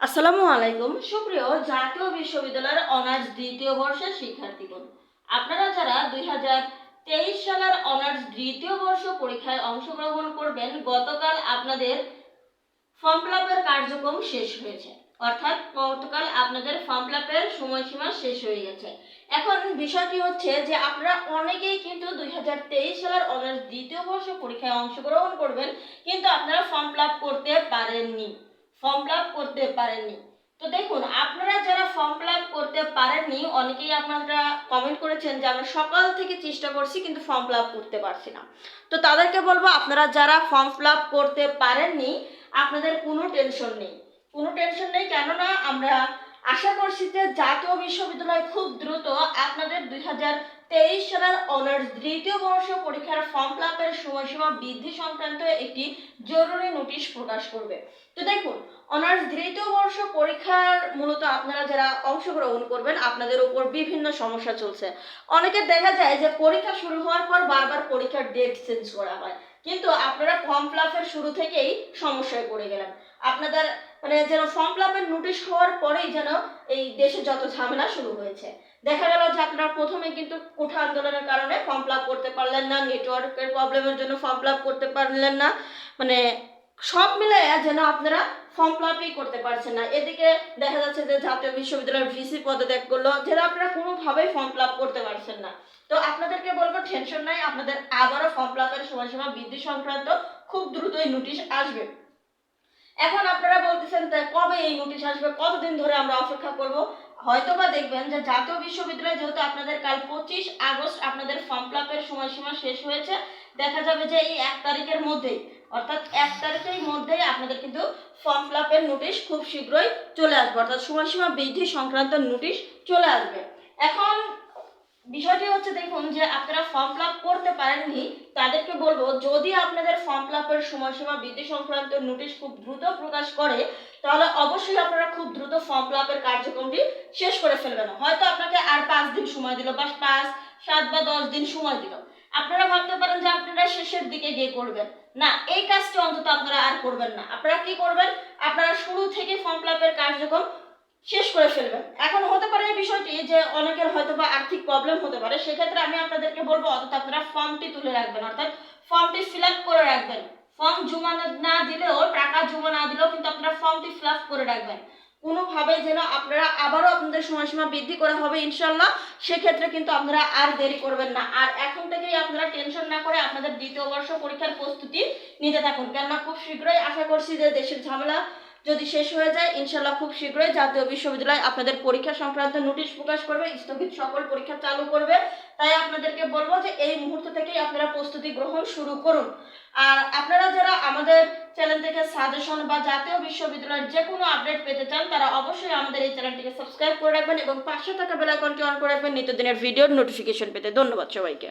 আসসালামু আলাইকুম। সুপ্রিয় জাতীয় বিশ্ববিদ্যালয়ের অনার্স দ্বিতীয় বর্ষের শিক্ষার্থীগণ, আপনারা যারা দুই হাজার তেইশ সালের অনার্স দ্বিতীয় বর্ষ পরীক্ষায় অংশগ্রহণ করবেন, গতকাল আপনাদের ফর্ম ফিল আপের কার্যক্রম শেষ হয়েছে। অর্থাৎ গতকাল আপনাদের ফর্ম ফিল আপের সময়সীমা শেষ হয়ে গেছে। এখন বিষয়টি হচ্ছে যে আপনারা অনেকেই কিন্তু দুই হাজার তেইশ সালের অনার্স দ্বিতীয় বর্ষ পরীক্ষায় অংশগ্রহণ করবেন, কিন্তু আপনারা ফর্ম ফিল আপ করতে পারেননি। ফর্ম ফিল আপ করতে পারেননি। তো দেখুন, আপনারা যারা ফর্ম ফিল আপ করতে পারেননি, অনেকেই আপনারা কমেন্ট করেছেন যে আমরা সকাল থেকে চেষ্টা করছি কিন্তু ফর্ম ফিল আপ করতে পারছি না। তো তাদেরকে বলব, আপনারা যারা ফর্ম ফিল আপ করতে পারেননি, আপনাদের কোনো টেনশন নেই। কোনো টেনশন নেই কেননা আমরা আশা করছি যে জাতীয় বিশ্ববিদ্যালয় খুব দ্রুত আপনাদের দুই হাজার তেইশ সালের অনার্স দ্বিতীয় বর্ষ পরীক্ষার ফর্ম ফিল আপের সময়সীমা বৃদ্ধি সংক্রান্ত একটি জরুরি নোটিশ প্রকাশ করবে। তো দেখুন, অনার্স দ্বিতীয় বর্ষ পরীক্ষার মূলত আপনারা যারা অংশগ্রহণ করবেন, আপনাদের উপর বিভিন্ন সমস্যা চলছে। অনেকে দেখা যায় যে পরীক্ষা শুরু হওয়ার পর বারবার পরীক্ষার ডেট চেঞ্জ করা হয়। কিন্তু আপনারা ফর্ম ফিল আপের শুরু থেকেই সমস্যায় পড়ে গেলেন। আপনাদের মানে যেন ফর্ম ফিল আপের নোটিশ হওয়ার পরেই যেন এই দেশে যত ঝামেলা শুরু হয়েছে। দেখা গেল যে আপনারা প্রথমে কিন্তু কোঠা আন্দোলনের কারণে ফর্ম ফিল করতে পারলেন না নেটওয়ার্কের প্রবলেমের জন্য ফর্ম ফিল করতে পারলেন না মানে সব মিলে যেন আপনারা ফর্ম ফিল করতে পারছেন না। এদিকে দেখা যাচ্ছে যে জাতীয় বিশ্ববিদ্যালয়ের ভিসি পদত্যাগ করল, যেটা আপনারা কোনোভাবেই ফর্ম ফিল করতে পারছেন না। তো আপনাদেরকে বলব টেনশন নাই, আপনাদের আবারও ফর্ম ফিল সময়সীমা বৃদ্ধি সংক্রান্ত খুব দ্রুতই নোটিশ আসবে। এখন আপনারা বলতেছেন তা কবে এই নোটিশ আসবে, কতদিন ধরে আমরা অপেক্ষা করব? হয়তো বা দেখবেন যে জাতীয় বিশ্ববিদ্যালয় যেহেতু আপনাদের কাল পঁচিশ আগস্ট আপনাদের ফর্ম ফিল আপের সময়সীমা শেষ হয়েছে, দেখা যাবে যে এই এক তারিখের মধ্যেই, অর্থাৎ এক তারিখের মধ্যেই আপনাদের কিন্তু ফর্ম ফিল আপের নোটিশ খুব শীঘ্রই চলে আসবে, অর্থাৎ সময়সীমা বৃদ্ধি সংক্রান্ত নোটিশ চলে আসবে। এখন বিষয়টি হচ্ছে দেখুন যে আপনারা ফর্ম ফিল করতে পারেননি, তাদেরকে বলব যদি আপনাদের ফর্ম ফিল সময়সীমা বৃদ্ধি সংক্রান্ত নোটিশ খুব দ্রুত প্রকাশ করে, তাহলে অবশ্যই আপনারা খুব দ্রুত ফর্ম ফিল কার্যক্রমটি শেষ করে ফেলবেন। হয়তো আপনাকে আর পাঁচ দিন সময় দিল বা পাঁচ, সাত বা দশ দিন সময় দিল। আপনারা ভাবতে পারেন যে আপনারা শেষের দিকে গিয়ে করবেন। না, এই কাজটি অন্তত আপনারা আর করবেন না। আপনারা কি করবেন? আপনারা শুরু থেকে ফর্ম ফিল কার্যক্রম শেষ করে ফেলবেন এখন হতে পারে এই বিষয়টি যে অনেকের হয়তো বা আর্থিক প্রবলেম হতে পারে, সেক্ষেত্রে আমি আপনাদেরকে বলব অন্তত আপনারা ফর্মটি তুলে রাখবেন, অর্থাৎ ফর্মটি ফিল করে রাখবেন। ফর্ম জমা না দিলেও, টাকা জমা না দিলেও কিন্তু আপনারা ফর্মটি ফিল করে রাখবেন। কোনোভাবে যেন আপনারা আবারও আপনাদের সময়সীমা বৃদ্ধি করা হবে ইনশাল্লাহ সেক্ষেত্রে কিন্তু আপনারা আর দেরি করবেন না। আর এখন থেকেই আপনারা টেনশন না করে আপনাদের দ্বিতীয় বর্ষ পরীক্ষার প্রস্তুতি নিতে থাকুন। কেননা খুব শীঘ্রই আশা করছি যে দেশের ঝামেলা যদি শেষ হয়ে যায় ইনশাল্লাহ খুব শীঘ্রই জাতীয় বিশ্ববিদ্যালয় আপনাদের পরীক্ষা সংক্রান্ত নোটিশ প্রকাশ করবে, স্থগিত সকল পরীক্ষা চালু করবে। তাই আপনাদেরকে বলব যে এই মুহূর্ত থেকেই আপনারা প্রস্তুতি গ্রহণ শুরু করুন। আর আপনারা যারা আমাদের চ্যানেল থেকে সাজেশন বা জাতীয় বিশ্ববিদ্যালয়ের যে কোনো আপডেট পেতে চান, তারা অবশ্যই আমাদের এই চ্যানেলটিকে সাবস্ক্রাইব করে রাখবেন এবং পাশে থাকা বেল আইকনটি অন করে রাখবেন নিত্যদিনের ভিডিওর নোটিফিকেশন পেতে। ধন্যবাদ সবাইকে।